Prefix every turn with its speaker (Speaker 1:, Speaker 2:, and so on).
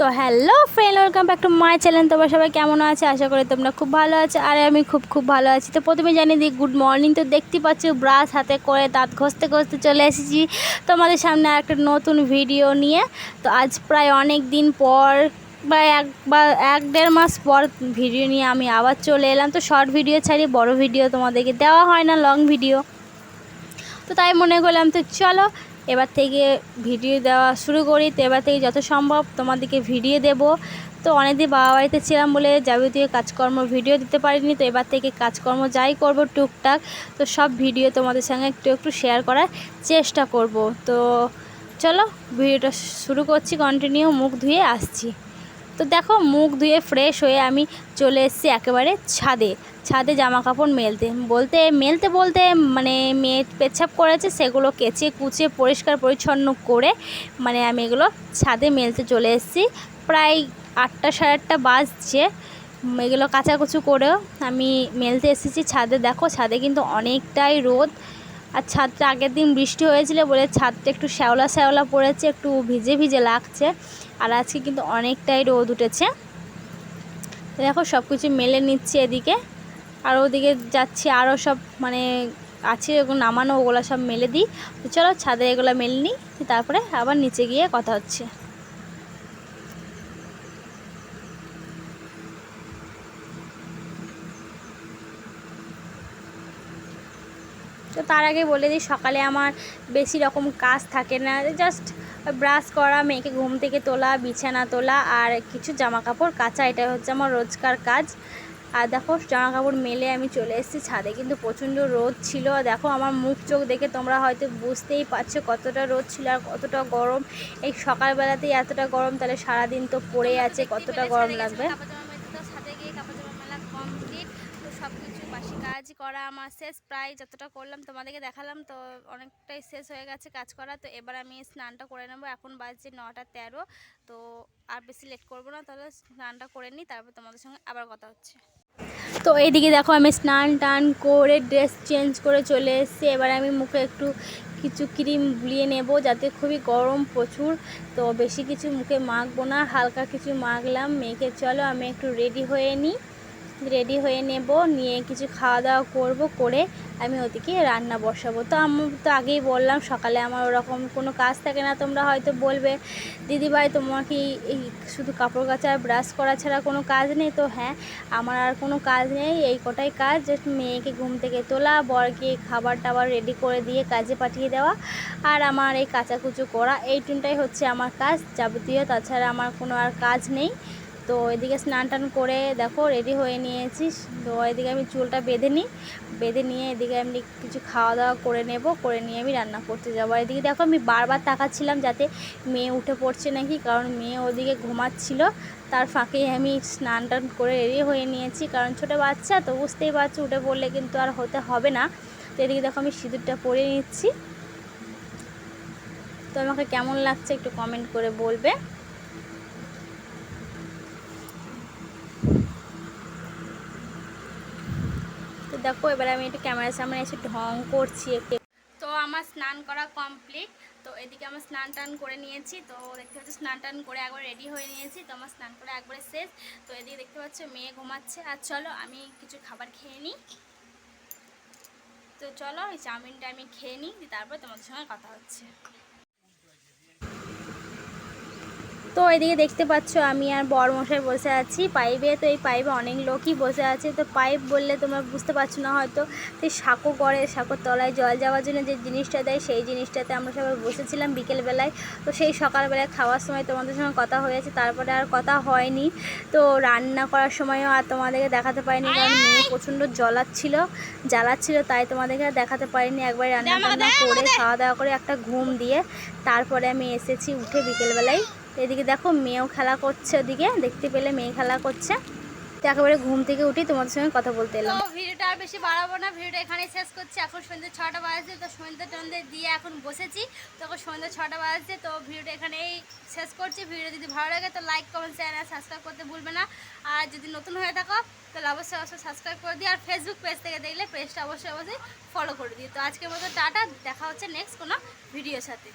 Speaker 1: তো hello friend welcome back to my channel তোমার সবাই কেমন আছে? আশা করি তোমরা খুব ভালো আছো, আর আমি খুব খুব ভালো আছি। তো প্রথমে জানিয়ে দিই গুড মর্নিং তো দেখতে পাচ্ছ ব্রাশ হাতে করে দাঁত ঘষতে ঘষতে চলে এসেছি। তোমাদের সামনে আর একটা নতুন ভিডিও নিয়ে। তো আজ প্রায় অনেক দিন পর বা এক বা এক দেড় মাস পর ভিডিও নিয়ে আমি আবার চলে এলাম। তো শর্ট ভিডিও ছাড়ি, বড় ভিডিও তোমাদেরকে দেওয়া হয় না লং ভিডিও তো তাই মনে করলাম, তো চলো এবার থেকে ভিডিও দেওয়া শুরু করি। তো এবার থেকে যত সম্ভব তোমাদেরকে ভিডিও দেব। তো অনেকদিন বাবা বাড়িতে ছিলাম বলে যাবতীয় কাজকর্ম ভিডিও দিতে পারিনি। তো এবার থেকে কাজকর্ম যাই করব টুকটাক। তো সব ভিডিও তোমাদের সঙ্গে একটু একটু শেয়ার করার চেষ্টা করব। তো চলো, ভিডিওটা শুরু করছি কন্টিনিউ মুখ ধুয়ে আসছি। তো দেখো, মুখ ধুয়ে ফ্রেশ হয়ে আমি চলে এসেছি একেবারে ছাদে। ছাদে জামা কাপড় মেলতে। বলতে মেলতে বলতে মানে মেয়ে পেচ্ছাপ করেছে, সেগুলো কেচে কুচে পরিষ্কার পরিচ্ছন্ন করে মানে আমি এগুলো ছাদে মেলতে চলে এসেছি। প্রায় আটটা সাড়ে আটটা বাজছে। এগুলো কাচাকুচু করেও আমি মেলতে এসেছি ছাদে। দেখো, ছাদে কিন্তু অনেকটাই রোদ। আর ছাদটা আগের দিন বৃষ্টি হয়েছিল বলে ছাদটা একটু শ্যাওলা শ্যাওলা পড়েছে, একটু ভিজে ভিজে লাগছে। আর আজকে কিন্তু অনেকটাই রোদ উঠেছে। দেখো সব কিছু মেলে নিচ্ছে এদিকে। আর ওদিকে যাচ্ছি আরও সব মানে আছে ওগুলো নামানো, ওগুলো সব মেলে দিই। চলো ছাদে এগুলো মেলে নিই, তারপরে আবার নিচে গিয়ে কথা হচ্ছে। তো তার আগে বলে দিই, সকালে আমার বেশি রকম কাজ থাকে না। জাস্ট ব্রাশ করা, মেয়েকে ঘুম থেকে তোলা, বিছানা তোলা আর কিছু জামা কাপড় কাচা। এটা হচ্ছে আমার রোজকার কাজ। আর দেখো জামা কাপড় মেলে আমি চলে এসেছি ছাদে। কিন্তু প্রচণ্ড রোদ ছিল। দেখো, আমার মুখ চোখ দেখে তোমরা হয়তো বুঝতেই পারছ কতটা রোদ ছিল আর কতটা গরম। এই সকালবেলাতেই এতটা গরম, তাহলে সারাদিন তো পড়ে আছে, কতটা গরম লাগবে ছাদে গিয়ে কাপড় জামা মেলা কমপ্লিট তো সব কিছু বাসি কাজ করা, আমার শেষ প্রায় যতটা করলাম তোমাদেরকে দেখালাম তো অনেকটাই শেষ হয়ে গেছে কাজ করা। তো এবার আমি স্নানটা করে নেব, এখন বাজছে নটা তেরো, তো আর বেশি লেট করব না, তাহলে স্নানটা করে নিই, তারপর তোমাদের সঙ্গে আবার কথা হচ্ছে। তো এইদিকে দেখো আমি স্নান টান করে ড্রেস চেঞ্জ করে চলে এসেছি, এবার আমি মুখে একটু কিছু ক্রিম বুলিয়ে নেব, যাতে খুবই গরম প্রচুর, তো বেশি কিছু মুখে মাখবো না, হালকা কিছু মাখলাম, মেখে চলো, আমি একটু রেডি হয়ে নিই। রেডি হয়ে নেব, নিয়ে কিছু খাওয়া দাওয়া করব, করে আমি ওদিকে রান্না বসাবো। তো আমি তো আগেই বললাম, সকালে আমার ওরকম কোনো কাজ থাকে না, তোমরা হয়তো বলবে, দিদিভাই, তোমার কি এই শুধু কাপড় কাচা আর ব্রাশ করা ছাড়া কোনো কাজ নেই? তো হ্যাঁ আমার আর কোনো কাজ নেই, এই কটাই কাজ। জাস্ট মেয়েকে ঘুম থেকে তোলা, বরকে খাবার টাবার রেডি করে দিয়ে কাজে পাঠিয়ে দেওয়া, আর আমার এই কাচাকুচু করা। এই টুনটাই হচ্ছে আমার কাজ যাবতীয়। তাছাড়া আমার কোনো আর কাজ নেই। তো এদিকে স্নান টান করে দেখো রেডি হয়ে নিয়েছি। তো এদিকে আমি চুলটা বেঁধে নিই। বেঁধে নিয়ে এদিকে আমি কিছু খাওয়া দাওয়া করে নেব। করে নিয়ে আমি রান্না করতে যাব। এদিকে দেখো আমি বারবার তাকাচ্ছিলাম যাতে মেয়ে উঠে পড়ছে নাকি, কারণ মেয়ে ওদিকে ঘুমাচ্ছিল। তার ফাঁকেই আমি স্নান টান করে রেডি হয়ে নিয়েছি। কারণ ছোটো বাচ্চা তো বুঝতেই পারছি, উঠে পড়লে কিন্তু আর হতে হবে না। তো এদিকে দেখো আমি সিঁদুরটা পরে নিচ্ছি। তো আমাকে কেমন লাগছে একটু কমেন্ট করে বলবে। দেখো, এবার আমি একটু ক্যামেরার সামনে এসে ঢং করছি তো আমার স্নান করা কমপ্লিট। তো এদিকে আমার স্নান টান করে নিয়েছি। তো দেখতে পাচ্ছি, স্নান টান করে একবার রেডি হয়ে নিয়েছি। তো আমার স্নান করে একবারে শেষ। তো এদিকে দেখতে পাচ্ছ, মেয়ে ঘুমাচ্ছে। আর চলো, আমি কিছু খাবার খেয়ে নিই। তো চলো এই চাউমিনটা আমি খেয়ে নিই তারপর তোমাদের সঙ্গে কথা হচ্ছে। তো এদিকে দেখতে পাচ্ছ, আমি আর মশাই বসে আছি। পাইপে, তো এই পাইপে অনেক লোকই বসে আছে। তো পাইপ বললে তোমরা বুঝতে পারছ না হয়তো, সেই সাঁকো করে, সাঁকোর তলায় জল যাওয়ার জন্য যে জিনিসটা দেয়, সেই জিনিসটাতে আমরা সবাই বসেছিলাম বিকেলবেলায়। তো সেই সকালবেলায় খাওয়ার সময় তোমাদের সঙ্গে কথা হয়েছে, তারপরে আর কথা হয়নি। তো রান্না করার সময়ও আর তোমাদেরকে দেখাতে পারিনি, কারণ মেয়ে প্রচণ্ড জ্বলাচ্ছিল, জ্বালাচ্ছিল, তাই তোমাদেরকে আর দেখাতে পারিনি। একবার রান্না টান্না করে, খাওয়া দাওয়া করে একটা ঘুম দিয়ে, তারপরে আমি এসেছি উঠে বিকেলবেলায়। এদিকে দেখো মেয়েও খেলা করছে ওদিকে। দেখতে পেলে মেয়ে খেলা করছে। তো একেবারে ঘুম থেকে উঠি তোমাদের সঙ্গে কথা বলতে এলাম।
Speaker 2: ভিডিওটা আর বেশি বাড়াবো না, ভিডিওটা এখানেই শেষ করছি। এখন সন্ধ্যে ছটা বাজছে, তো সন্ধ্যে টন্ধে দিয়ে এখন বসেছি। তো এখন সন্ধ্যে ছটা বাজছে, তো ভিডিওটা এখানেই শেষ করছি। ভিডিও যদি ভালো লাগে, তো লাইক কমেন্ট শেয়ার আর সাবস্ক্রাইব করতে ভুলবে না। আর যদি নতুন হয়ে থাকো, তাহলে অবশ্যই অবশ্যই সাবস্ক্রাইব করে দিই আর ফেসবুক পেজ থেকে দেখলে পেজটা অবশ্যই অবশ্যই ফলো করে দিই তো আজকের মতো টাটা, দেখা হচ্ছে নেক্সট কোনো ভিডিওর সাথে।